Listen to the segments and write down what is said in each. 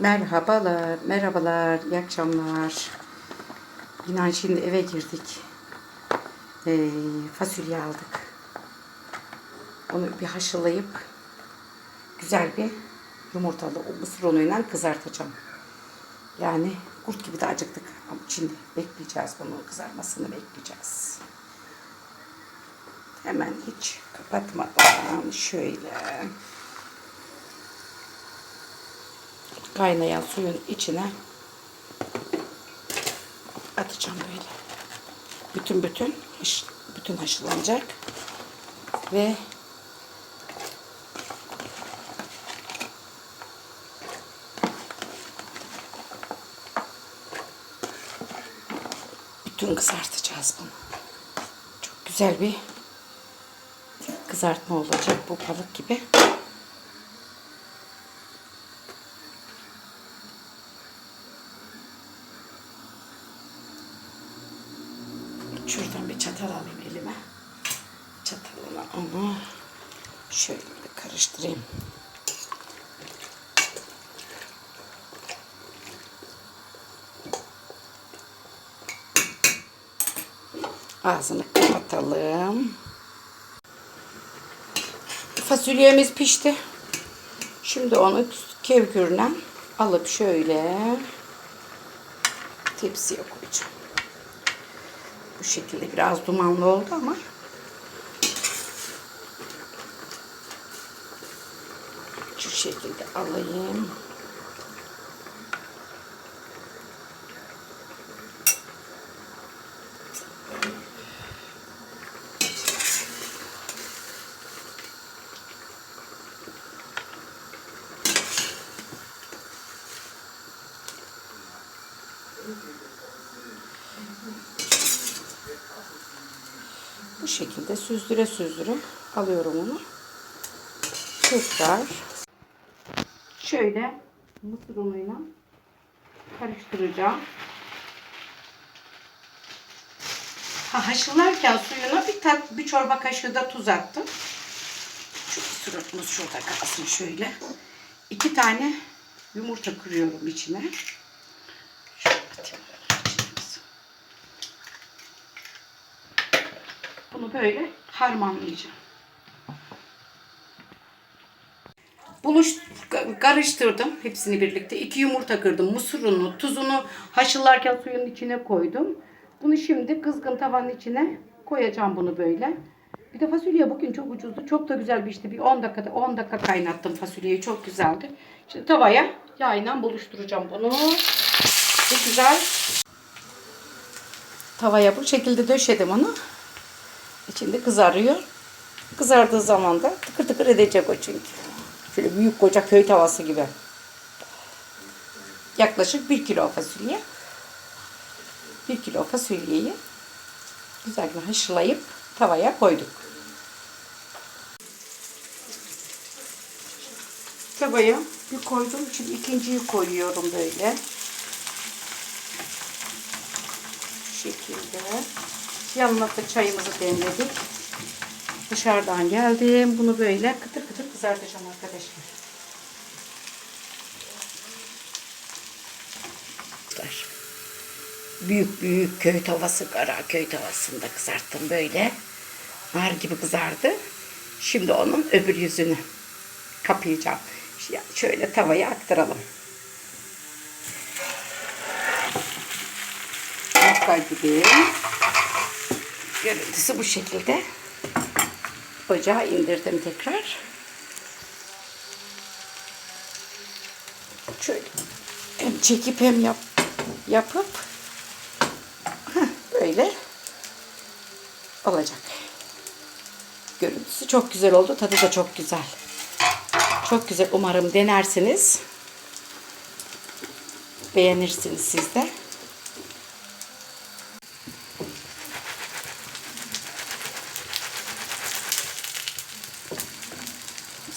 Merhabalar, merhabalar, iyi akşamlar. İnan şimdi eve girdik. Ee, fasulye aldık. Onu bir haşlayıp güzel bir yumurtalı mısır unuyla kızartacağım. Yani kurt gibi de acıktık. Ama şimdi bekleyeceğiz bunun kızarmasını bekleyeceğiz. Hemen hiç kapatmadan şöyle kaynayan suyun içine atacağım böyle. Bütün bütün bütün haşlanacak ve bütün kızartacağız bunu. Çok güzel bir kızartma olacak bu balık gibi. Şuradan bir çatal alayım elime. Çatalına onu şöyle bir karıştırayım. Ağzını kapatalım. Fasulyemiz pişti. Şimdi onu kevgürle alıp şöyle tepsiye koyacağım. Bu şekilde biraz dumanlı oldu ama şu şekilde alayım. Bu şekilde süzdüre süzdüre alıyorum onu. Tekrar şöyle mısır unuyla karıştıracağım. Ha, haşlarken suyuna bir tat, bir çorba kaşığı da tuz attım. Şu suratımız şurada kalsın şöyle. İki tane yumurta kırıyorum içine. Şöyle atayım içine kızım. Bunu böyle harmanlayacağım. Buluş karıştırdım hepsini birlikte. İki yumurta kırdım. Mısır unu, tuzunu haşlarken suyun içine koydum. Bunu şimdi kızgın tavanın içine koyacağım bunu böyle. Bir de fasulye bugün çok ucuzdu. Çok da güzel bir işte. Bir 10 dakikada 10 dakika kaynattım fasulyeyi. Çok güzeldi. Şimdi tavaya yağıyla buluşturacağım bunu. Bu güzel. Tavaya bu şekilde döşedim onu. İçinde kızarıyor. Kızardığı zaman da tıkır tıkır edecek o çünkü. Şöyle büyük koca köy tavası gibi. Yaklaşık 1 kilo fasulye. 1 kilo fasulyeyi güzelce haşlayıp tavaya koyduk. Tavaya bir koydum. Şimdi ikinciyi koyuyorum böyle. Şu şekilde. Yanına da çayımızı demledik. Dışarıdan geldim. Bunu böyle kıtır kıtır kızartacağım arkadaşlar. Büyük büyük köy tavası, kara köy tavasında kızarttım böyle. Nar gibi kızardı. Şimdi onun öbür yüzünü kapayacağım. Şöyle tavaya aktaralım. Yufka gibi. Görüntüsü bu şekilde. Ocağa indirdim tekrar. Şöyle hem çekip hem yap, yapıp böyle olacak. Görüntüsü çok güzel oldu. Tadı da çok güzel. Çok güzel. Umarım denersiniz. Beğenirsiniz siz de.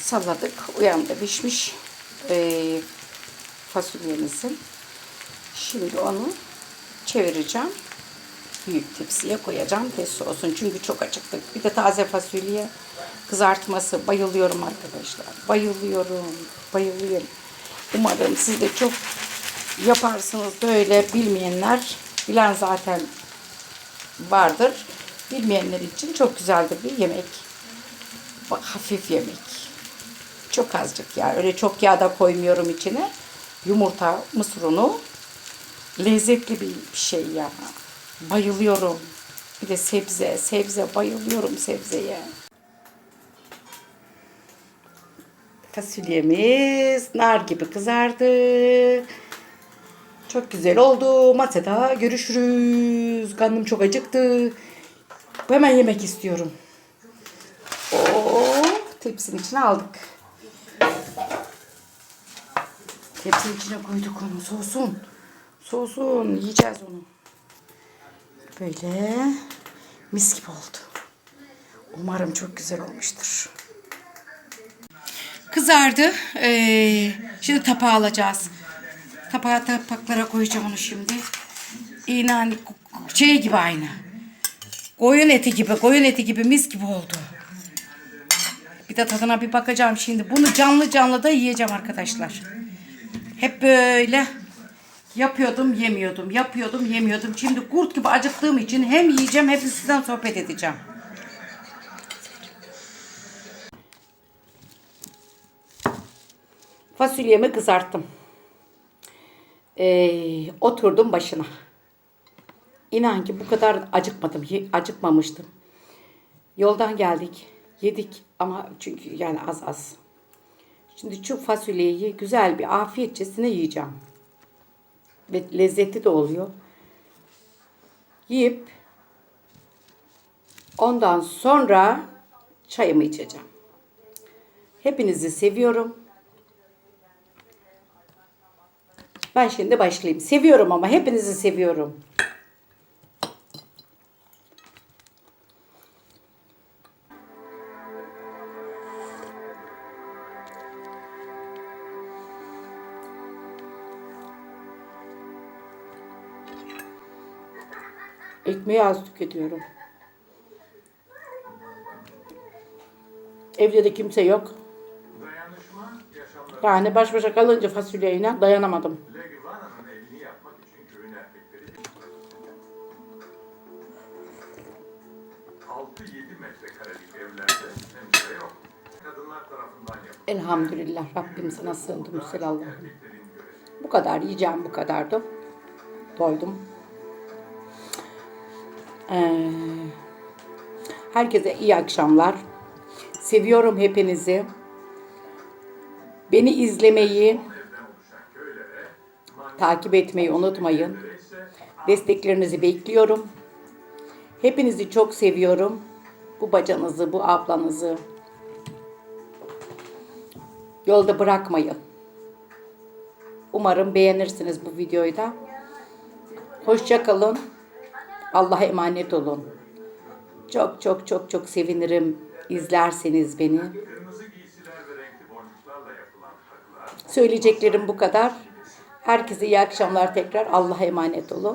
Salladık. Uyandı pişmiş e, fasulyemizin. Şimdi onu çevireceğim. Büyük tepsiye koyacağım. Test soğusun. Çünkü çok acıktık. Bir de taze fasulye kızartması. Bayılıyorum arkadaşlar. Bayılıyorum. Bayılıyorum. Umarım siz de çok yaparsınız böyle bilmeyenler. Bilen zaten vardır. Bilmeyenler için çok güzeldir bir yemek. Hafif yemek. Çok azıcık ya. Öyle çok yağ da koymuyorum içine. Yumurta, mısır unu. Lezzetli bir şey ya. Bayılıyorum. Bir de sebze, sebze bayılıyorum sebzeye. Fasulyemiz nar gibi kızardı. Çok güzel oldu. Masada görüşürüz. Karnım çok acıktı. Hemen yemek istiyorum. Oo, tepsinin içine aldık. Tepsinin içine koyduk onu. Soğusun. Soğusun. Yiyeceğiz onu. Böyle mis gibi oldu. Umarım çok güzel olmuştur. Kızardı. Ee, şimdi tapağı alacağız. Tapağa tapaklara koyacağım onu şimdi. İnan şey gibi aynı. Koyun eti gibi, koyun eti gibi mis gibi oldu. Bir de tadına bir bakacağım şimdi. Bunu canlı canlı da yiyeceğim arkadaşlar. Hep böyle yapıyordum, yemiyordum. Yapıyordum, yemiyordum. Şimdi kurt gibi acıktığım için hem yiyeceğim hem de sizden sohbet edeceğim. Fasulyemi kızarttım. Ee, oturdum başına. İnan ki bu kadar acıkmadım. Acıkmamıştım. Yoldan geldik. Yedik ama çünkü yani az az. Şimdi şu fasulyeyi güzel bir afiyetçesine yiyeceğim. Ve lezzetli de oluyor. Yiyip ondan sonra çayımı içeceğim. Hepinizi seviyorum. Ben şimdi başlayayım. Seviyorum ama hepinizi seviyorum. Ekmeği az tüketiyorum. Evde de kimse yok. Yani baş başa kalınca fasulyeyle dayanamadım. Leguana'nın elini yapmak için köyün erkekleri 6-7 metrekarelik evlerde pencere yok. Kadınlar tarafından yapılan Elhamdülillah Rabbim sana sığındım erkeklerin göresi. Bu kadar yiyeceğim bu kadardı. Doydum. Ee, herkese iyi akşamlar. Seviyorum hepinizi. Beni izlemeyi, takip etmeyi unutmayın. Desteklerinizi bekliyorum. Hepinizi çok seviyorum. Bu bacanızı, bu ablanızı yolda bırakmayın. Umarım beğenirsiniz bu videoyu da. Hoşça kalın. Allah'a emanet olun. Çok çok çok çok sevinirim izlerseniz beni. Söyleyeceklerim bu kadar. Herkese iyi akşamlar tekrar. Allah'a emanet olun.